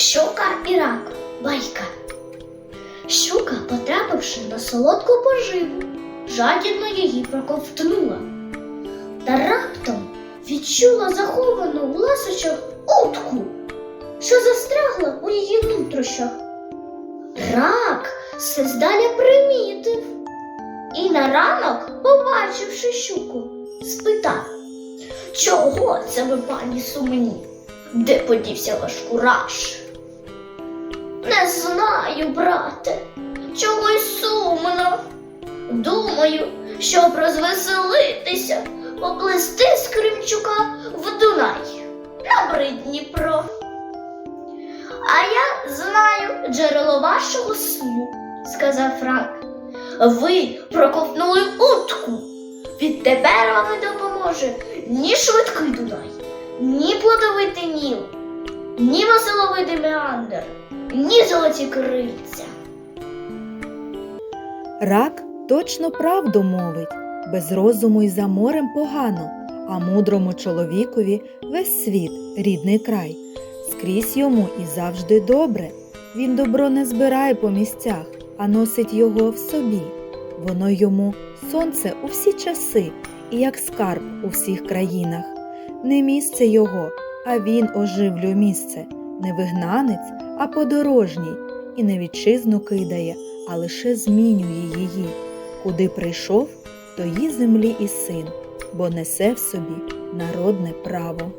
Щука і рак. Байка. Щука, потрапивши на солодку поживу, жадібно її проковтнула. Та раптом відчула заховану у ласощах утку, що застрягла у її нутрощах. Рак все здаля примітив і на ранок, побачивши щуку, спитав, чого це ви, пані сумні? Де подівся ваш кураж? Не знаю, брате, чогось сумно. Думаю, щоб розвеселитися, поплести з Кримчука в Дунай на брид Дніпро. А я знаю джерело вашого сну, сказав Франк. Ви проковтнули утку. Відтепер вам не допоможе ні швидкий Дунай, ні плодовитий Ніл, ні веселовитий Меандр, ні золоті крильця. Рак точно правду мовить, без розуму й за морем погано, а мудрому чоловікові весь світ, рідний край. Скрізь йому і завжди добре. Він добро не збирає по місцях, а носить його в собі. Воно йому сонце у всі часи, і як скарб у всіх країнах. Не місце його, а він оживлює місце, не вигнанець, а подорожній, і не вітчизну кидає, а лише змінює її. Куди прийшов, тої землі і син, бо несе в собі народне право.